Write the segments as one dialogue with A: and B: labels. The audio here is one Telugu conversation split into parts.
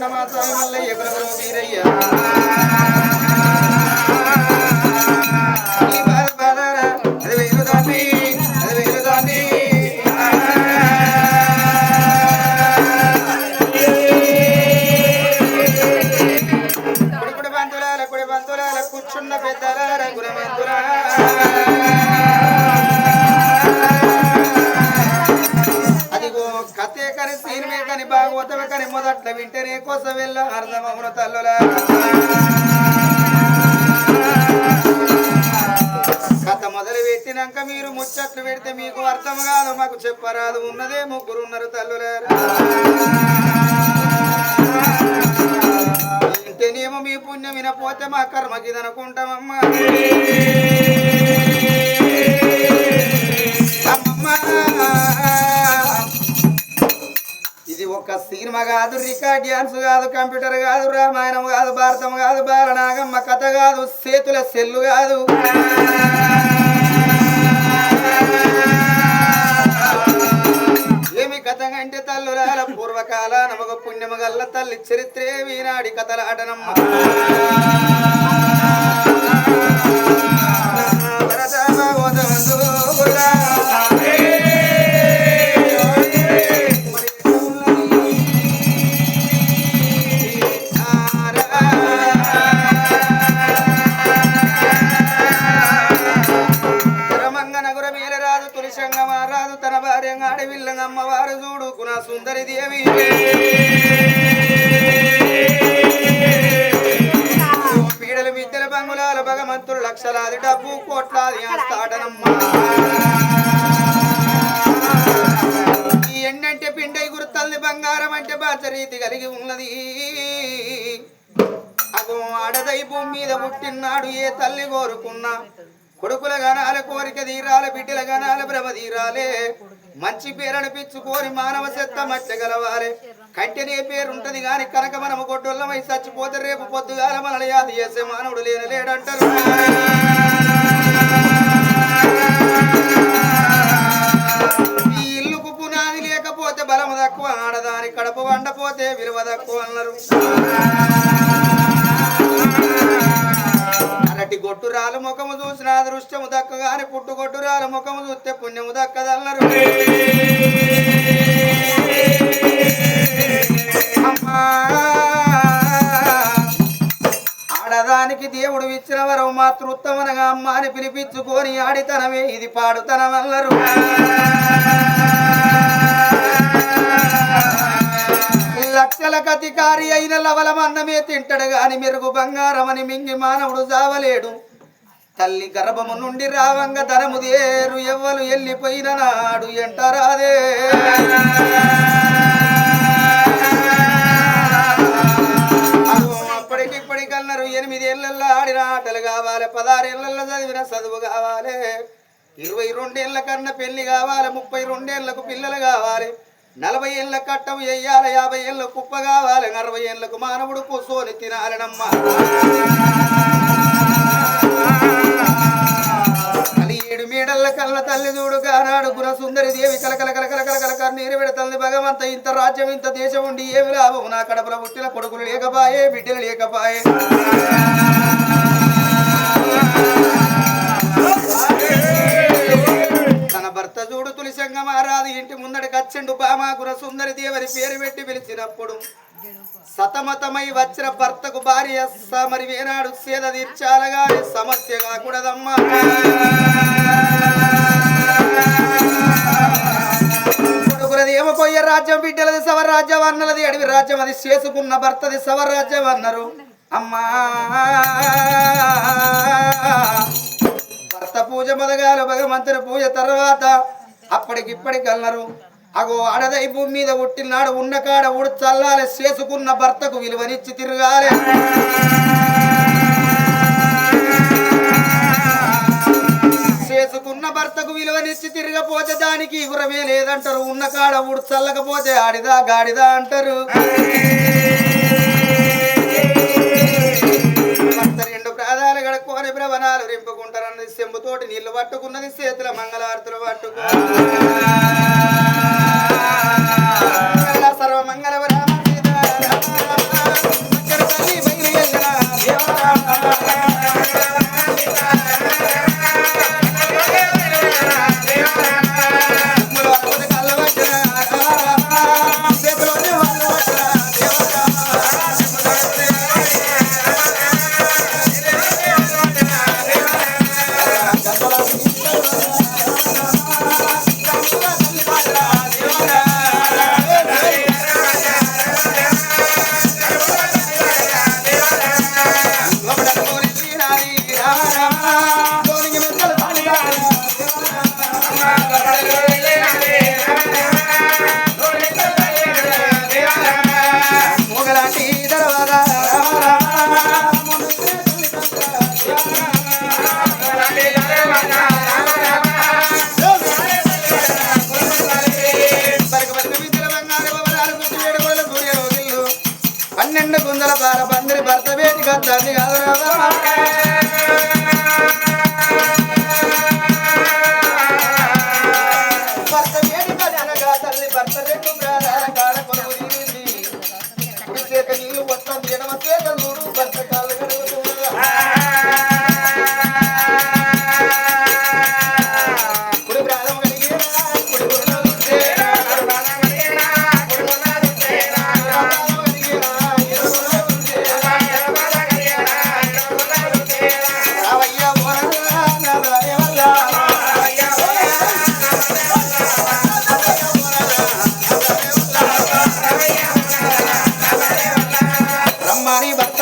A: కుడి తల్లులా కథ మొదలు పెట్టినాక మీరు ముచ్చట్లు పెడితే మీకు అర్థం కాదు మాకు చెప్పరాదు ఉన్నదే ముగ్గురు ఉన్నారు తల్లులారా ఇంటేనేమో మీ పుణ్యం వినపోతే మా కర్మకి అనుకుంటామమ్మా. సినిమా కాదు రికార్డ్ డ్యాన్స్ కాదు కంప్యూటర్ కాదు రామాయణం కాదు భారతం కాదు బాలనాగమ్మ కథ కాదు సేతుల సెల్లు కాదు. ఏమి కథ కంటే తల్లురాల పూర్వకాల నమగ పుణ్యము గల్ల తల్లి చరిత్రే వీనాడి కథలాటనమ్మ భరత భాగవతమందు తల్లి కోరుకున్నా. కొడుకుల గణాల కోరిక తీరాల బిడ్డల గనాల భ్రమ తీరాలే. మంచి పేరు అనిపించుకోని మానవ చెత్త మచ్చగలవారే కంటెనే పేరుంటది గాని కనుక మనము గొడ్డొల్లమై చచ్చిపోతే రేపు పొద్దుగాల మనల్ని యాది చేసే మానవుడు లేని లేడంటారు. ఈ ఇల్లుకు పునాది లేకపోతే బలము తక్కువ ఆడదాని కడప వండపోతే విలువ తక్కువ అన్నారు. అరటి ముఖము చూసిన అదృష్టము దక్కగానే పుట్టు కొట్టురాలు ముఖము చూస్తే పుణ్యము దక్కదన్నారు అమ్మా! ఆడదానికి దేవుడు ఇచ్చిన వరం మాతృత్వమనగా అమ్మ అని పిలిపించుకొని ఆడితనమే ఇది పాడుతనమల్లరు. లక్షలకు అధికారి అయిన లవలం అన్నమే తింటాడు గాని మెరుగు బంగారం అని మింగి మానవుడు జావలేడు. తల్లి గర్భము నుండి రావంగ ధనము దేరు ఎవ్వలు వెళ్ళిపోయిన నాడు ఎంటరాదే అప్పటికి అప్పటికిప్పటికన్నారు ఎనిమిది ఆడిన ఆటలు కావాలి పదహారేళ్ళల్లో చదివిన చదువు కావాలి. ఇరవై రెండేళ్ళ కన్నా పెళ్ళి కావాలి ముప్పై రెండేళ్ళకు పిల్లలు కావాలి. నలభై ఏళ్ళ కట్టం వెయ్యాలి యాభై ఏళ్ళ కుప్ప కావాలి అరవై ఏళ్ళకు మానవుడు కూసోని తినాలనమ్మా. ఏడు మీడల్ల కళ్ళ తల్లి చూడు కానాడు గుణ సుందరి దేవి. కలకల కలకల కలకల కన్నీరు పెడతల్లి భగవంత. ఇంత రాజ్యం ఇంత దేశం ఉండి ఏమి లాభం? నా కడపల పుట్టిన కొడుకులు లేకపాయే బిడ్డలు లేకపాయే. చూడు తులిసంగ మారాది ఇంటి ముందడికి వచ్చిండు బామాగుర సుందరి దేవని పేరు పెట్టి పిలిచినప్పుడు సతమతమై వచ్చిన భర్తకు భార్య స- మరి వేనాడు సేద తీర్చాలగా సమస్య కాకూడదమ్మా. ఏమో రాజ్యం బిడ్డలది సవరాజ్యం అన్నది అడవి రాజ్యం అది చేసుకున్న భర్తది సవరాజ్యం అన్నారు. అమ్మా! భర్త పూజ మొదగాలు భగవంతుని పూజ తర్వాత అప్పటికిప్పటికి అన్నారు అగో అడదై భూమి మీద ఉట్టినాడు ఉన్న కాడ ఉడు చల్లాలి చేసుకున్న భర్తకు విలువనిచ్చి తిరగాలి. చేసుకున్న భర్తకు విలువనిచ్చి తిరగపోతే దానికి ఇగురమే లేదంటారు. ఉన్న కాడ ఉడు చల్లకపోతే ఆడిదా గాడిదా అంటారు. గడుక్కొని భ్రవణాలు రింపుకుంటారన్నది సెంబుతోటి నీళ్ళు పట్టుకున్నది చేతుల మంగళారతులు పట్టుకు. సర్వ పన్నెండు గుందల పార పందిరి భర్త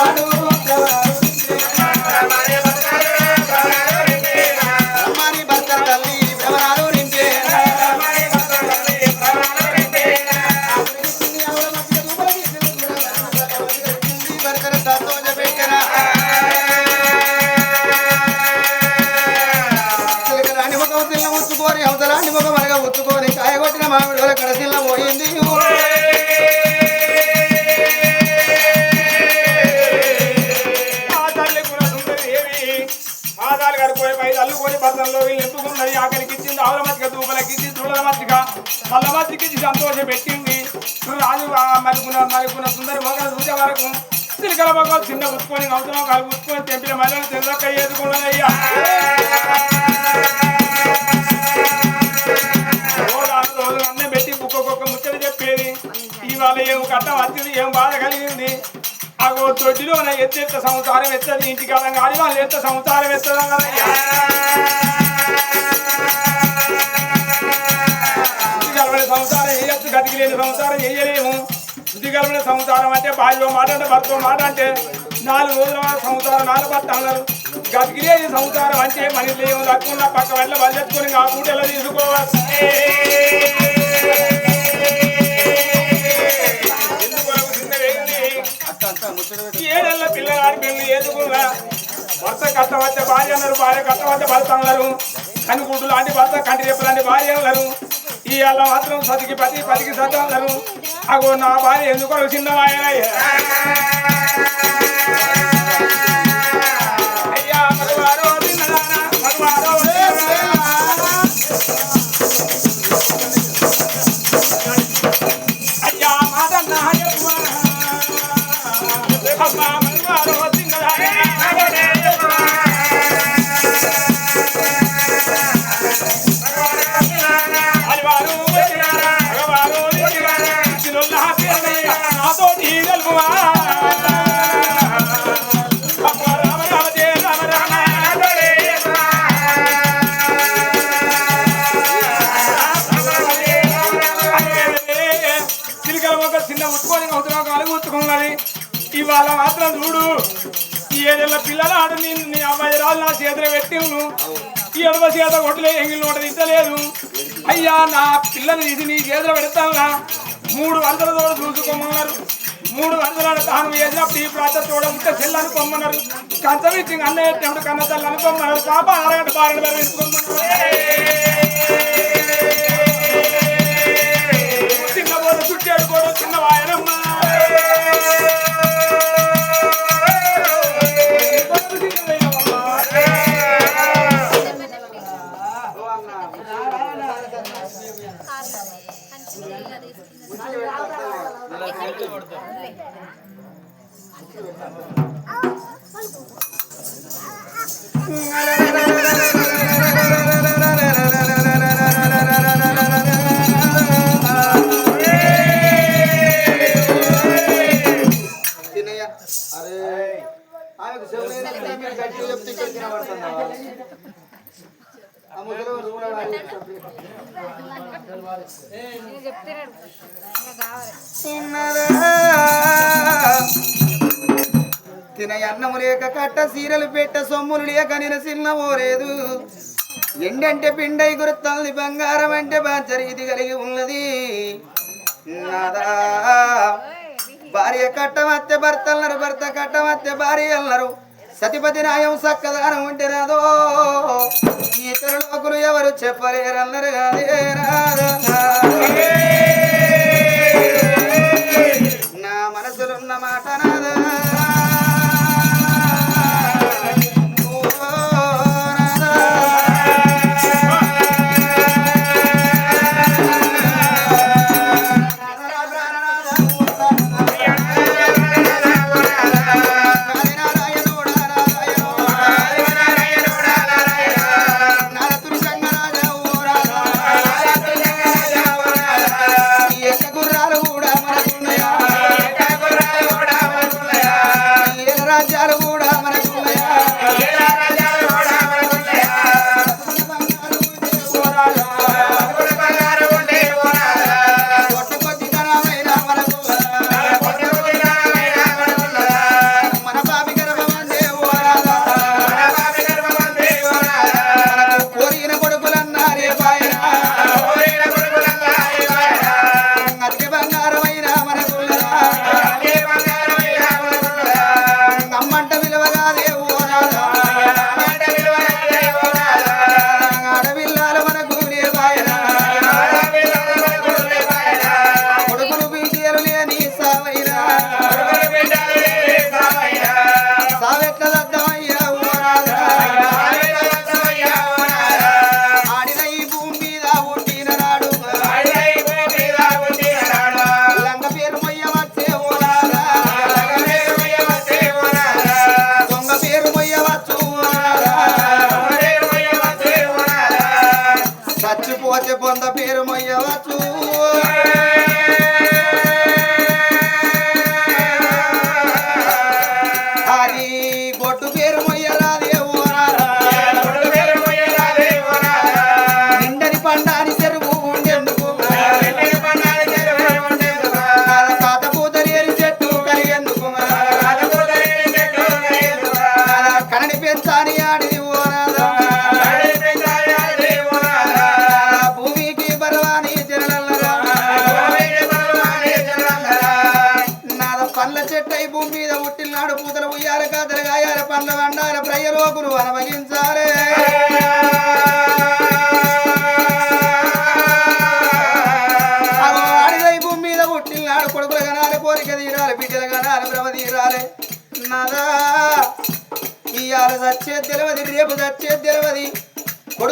B: I don't know. సంతోషం పెట్టింది. రాజు ఆ మలుకున్న మలుకున్న సుందరి మొగలు చూసే వరకు చిలకల మొగలు చిన్న ఉచ్చుకొని అవసరం కాలు ఉచ్చుకొని తెంపిన మళ్ళీ చంద్రక్క ఏదుకున్నదయ్యా రోజు రోజు అన్నం పెట్టి బుక్కొక్క ముచ్చట చెప్పేది. ఇవాళ ఏం కట్టం వచ్చింది ఏం బాధ కలిగింది? అగో దొడ్డిలో ఎత్తెత్త సంసారం ఎత్తది ఇంటికి అలా ఆడి వాళ్ళు ఎత్త సంసారం ఎత్తదా సంసారం చేయొచ్చు గతికి లేని సంసారం చేయలేము శుద్ధికలమైన సంసారం అంటే భార్య మాట అంటే భర్త మాట అంటే నాలుగు రోజుల సంసారం నాలుగు భర్త అన్నారు. గతికి లేని సంసారం అంటే మనిషి ఏమో తక్కువ పక్క వెళ్ళ బలెత్తుకొని ఆ పూట ఎలా తీసుకోవాలి? ఎందుకొరకు చిన్న వేగింది ఏడేళ్ళ పిల్లగాడి పెళ్ళి ఏదుకున్నా? భర్త కష్టపడితే భార్య అన్నారు భార్య కష్టపడితే భర్త అన్నారు. కనుకుంటు లాంటి భర్త కంటి రేపు లాంటి భార్య అన్నారు. ఈ అల్ల మాత్రం సతికి పది పదికి సత అన్నారు అగో నా భార్య ఎందుకో చిన్న అయ్యా అయ్యా ఇవాళ మాత్రం చూడు. ఈ ఏడేళ్ళ పిల్లల ఆట నీ అమ్మాయి రాజు నా చేతిలో పెట్టిను ఈ ఎడమ చేత కొట్టలే ఎంగిల్ నోట తింటలేదు అయ్యా నా పిల్లని ఇది నీ చేతిలో పెడతానా మూడు వరదల తోడు చూసుకోమన్నారు మూడు వందల తాను వేసినప్పుడు ఈ ప్రాంతం చూడకుంటే చెల్లని పొమ్మన్నారు. కంచం ఇచ్చి అన్న ఎట్టినప్పుడు కన్న తల్లి అనుకోమన్నారు పాప అరగంట బారెడు చిన్న బోధ చుట్టాడు కూడా చిన్న వాయనమ్మా.
A: తిన అన్నము లేక కట్ట సీరలు పెట్ట సొమ్ములు లేక నేను సిన్నమోలేదు ఎండంటే పిండై గుర్తుంది బంగారం అంటే బాచరి కలిగి ఉన్నది. నాదా. భార్య కట్టమత్తే భర్త అన్నారు భర్త కట్టమత్తే భార్య అన్నారు సతిపతి న్యాయం సక్కదానం ఉంటే రాదో ఇతర లోకులు ఎవరు చెప్పలేరన్నారు. నా మనసులున్న మాట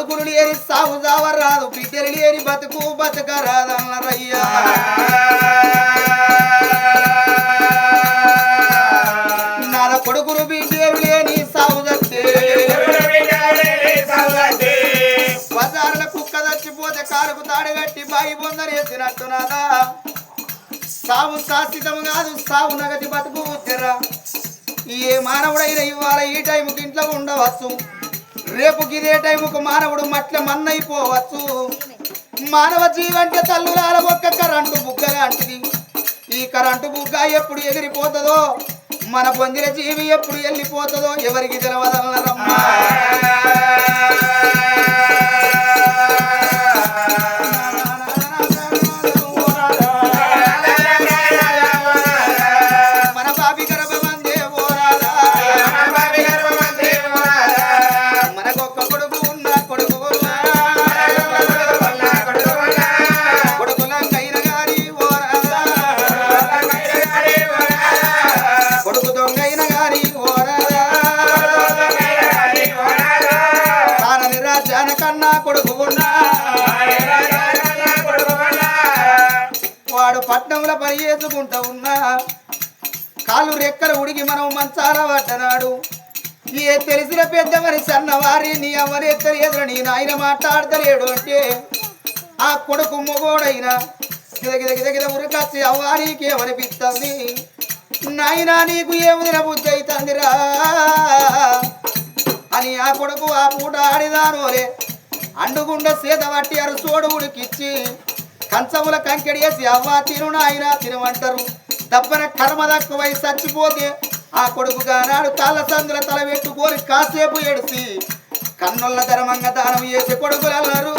A: కొడుకులు లేని సాగు సావర్ రాదు బిడ్డలు లేని బతుకు బతుక రాదన్నరయ్యా నాల కొడుకులు బిడ్డలు లేని సాగు చచ్చే కుక్క చచ్చిపోతే కారుకు తాడు కట్టి బాయి పొందరేసినట్టు నాదా సాగు శాశ్వతం కాదు సాగు నగతి బతుకు తెరా ఏ మానవుడైనా ఇవాళ ఈ టైంకి ఇంట్లో ఉండవచ్చు. రేపు గిదే టైంకు మానవుడు మట్ల మన్నైపోవచ్చు. మానవ జీవంటే తల్లులాల ఒక్క కరెంటు బుగ్గ లాంటిది. ఈ కరెంటు బుగ్గ ఎప్పుడు ఎగిరిపోతుందో మన పొందిన జీవి ఎప్పుడు వెళ్ళిపోతుందో ఎవరికి తెలవదన్నారమ్మా. ఉడికి పడ్డనాడు ఏ తెలిసిన పెద్దవని సన్నవారి నీ అమ్మనే తెలియదు నీ నాయన మాట్లాడతలేడు అంటే ఆ కొడుకు మొగోడైనా గిదగిదగిదగిద గిద గిద గిద ఉరకచ్చి నీకు ఏముదిన బుద్ధి అవుతుందిరా అని ఆ కొడుకు ఆ పూట ఆడిదానోలే అండుగుండ సీత పట్టి అరుసోడు ఉడికిచ్చి కంచముల కంకెడేసి అవ్వ తిను నాయన తినమంటారు. దప్పన కర్మ దక్కువై చచ్చిపోతే ఆ కొడుకు నాడు కాళ్ళ సందుల తల పెట్టుకొని కాసేపు ఏడిసి కన్నుల ధర్మంగా దానం చేసి కొడుకులు అన్నారు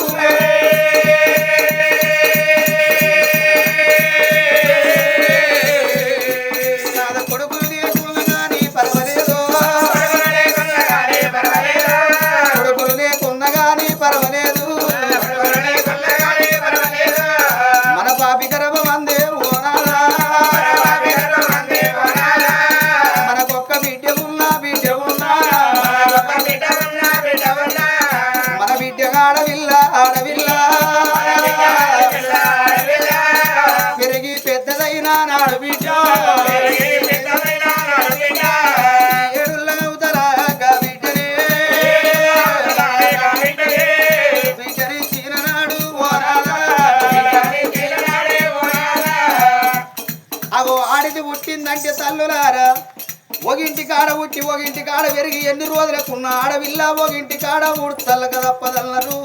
A: ఒగింటి కాడ ఉట్టి ఒగింటి కాడ పెరిగి ఎన్ని రోజులకున్న ఆడవిల్ల ఒగింటి కాడ ఉడతల్ల కదప్పదన్నారు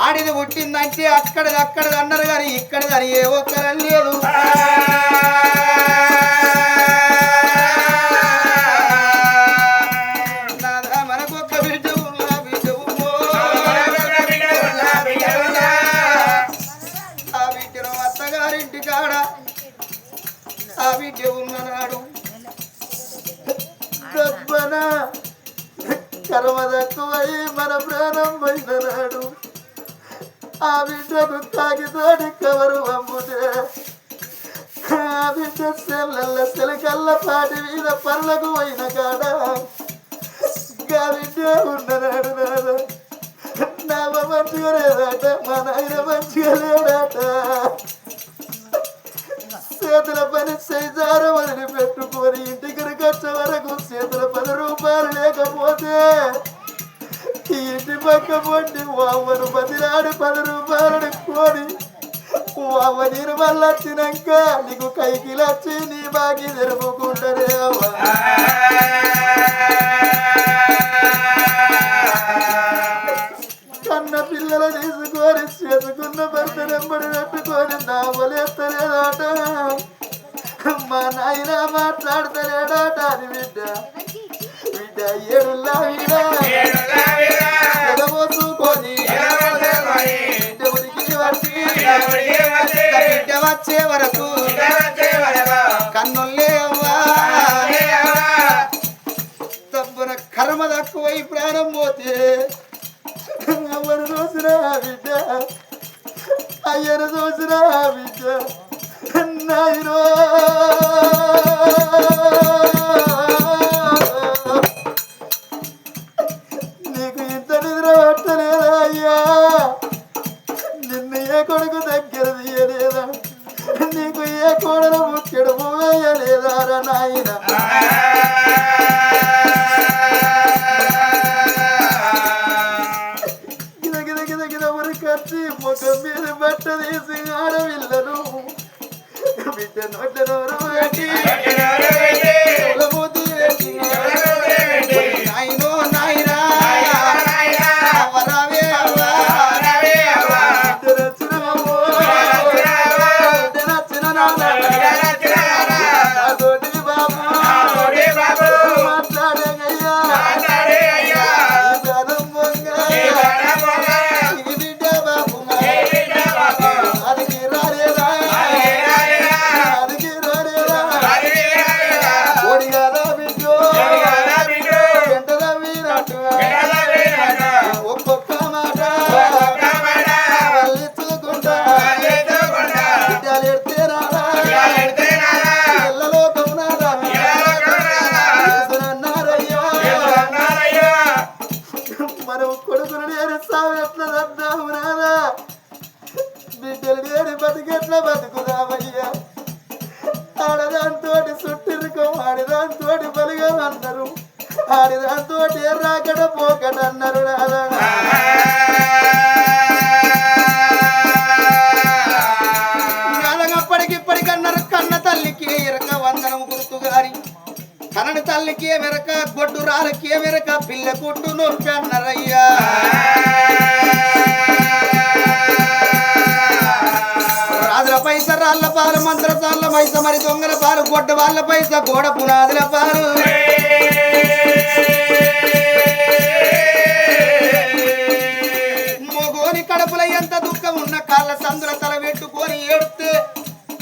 A: ఆడిది పుట్టిందంటే అక్కడది అక్కడది అన్నారు కానీ ఇక్కడదని ఏ ఒక్కరని లేదు. ఆ బిడ్డను తాగి దాడి కవరు పంపుతే ఆ బిడ్డ సెల్లెల్ల సెలకల్ల పాటి మీద పనులకు పోయిన కాడ గా బిడ్డ ఉన్ననాడు నాడు నా మంచిగా లేదాట మా నాయన మంచిగా లేడాట చేతుల పని సైజార వదిలిపెట్టి ఇంటి వామను పొట్టి పది రూపాయలు కోడి వామ నీరు మళ్ళీ వచ్చినాక నీకు కైకి లచ్చి నీ బాకి జరుపుకుంటారే అవ్వ. కన్న పిల్లలు తీసుకొని చేసుకున్న భర్త నెంబడి పెట్టుకొని నావలేస్తలేదాట మా నాయన మాట్లాడతలేడాట అని బిడ్డ. బిడ్డ ఏడుల్లా బిడ్డ వచ్చే వరకు కన్నుల్లే అవ్వా తప్పున కర్మ తక్కువై పోతే బిడ్డ నోట్ల నోరు పెట్టి రాళ్ళ పాలు మంత్రసాల పైస మరి దొంగల పాలు కొట్ట వాళ్ళ పైస గోడ పునాదుల పాలు మొగోని కడుపుల ఎంత దుఃఖం ఉన్న కాళ్ళ సందుల తల పెట్టుకొని ఏడుస్తే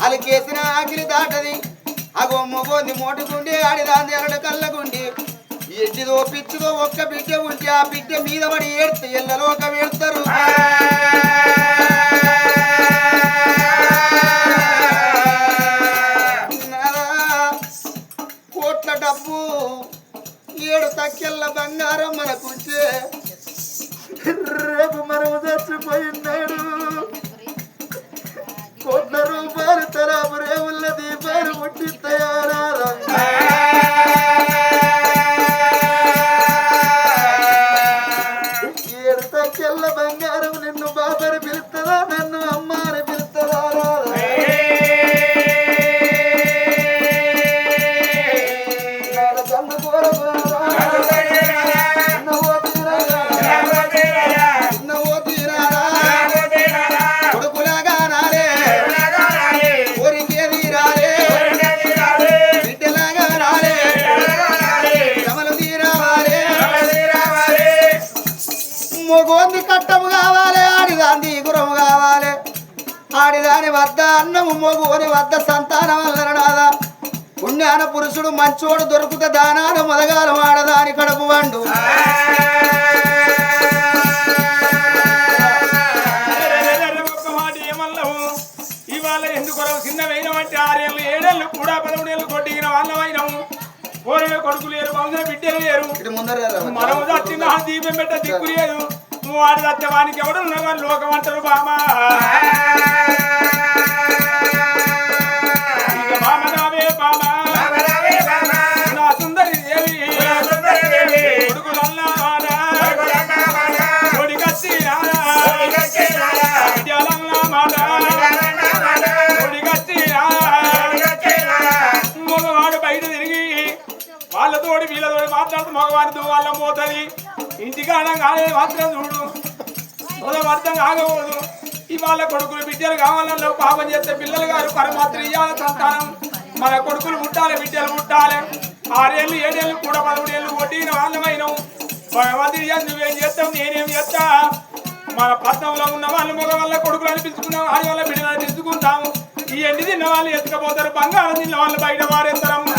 A: అలికేసిన ఆకిలి దాటది. అగో మొగోని మోటుకుండి ఆడిదాంది ఎరడు కళ్ళగుండి ఎడ్డిదో పిచ్చిదో ఒక్క బిడ్డ ఉంటే ఆ బిడ్డ మీద పడి ఏడితే ఎల్లలోక వెళ్తారు డబ్బు ఏడు తక్కెళ్ళ బంగారం మనకుంటే రేపు మనం చచ్చిపోయినాడు కోట్ల రూపాయలు తరా పురుషుడు మంచోడు దొరుకుతే దానాలు మొదగాలు ఆడదాని కడుపు వండు.
B: కొడుకు లేరు వంశ బిడ్డలు లేరు చచ్చిన దీపం పెట్ట దిక్కు లేదు. నువ్వు వాడి సత్యవానికి ఎవడు ఉన్నవాడు లోకం అంటారు బామా. వాళ్ళతోటి వీళ్ళతోటి మాట్లాడుతూ మగవారితో వాళ్ళ పోతుంది ఇంటికాడ అనగానే మాత్రం చూడు. అర్థం కాకూడదు ఇవాళ కొడుకులు బిడ్డలు కావాలన్నా పాపం చేస్తే పిల్లలు గారు పరమాత్ర ఇయ్యాల సంతానం. మన కొడుకులు పుట్టాలి బిడ్డలు పుట్టాలి. ఆరేళ్ళు ఏడేళ్ళు కూడా పదమూడేళ్ళు కొట్టిన వాళ్ళమైనాం భగవంతుడి నువ్వేం చేస్తావు నేనేం చేస్తా? మన పట్నంలో ఉన్న వాళ్ళు మగ వాళ్ళ కొడుకులు అనిపించుకున్నాం ఆడి వాళ్ళ బిడ్డలు అనిపించుకుంటాము ఈ ఎండి తిన్న వాళ్ళు ఎత్తుకపోతారు బంగారం తిన్న వాళ్ళు బయట వారేస్తారమ్మ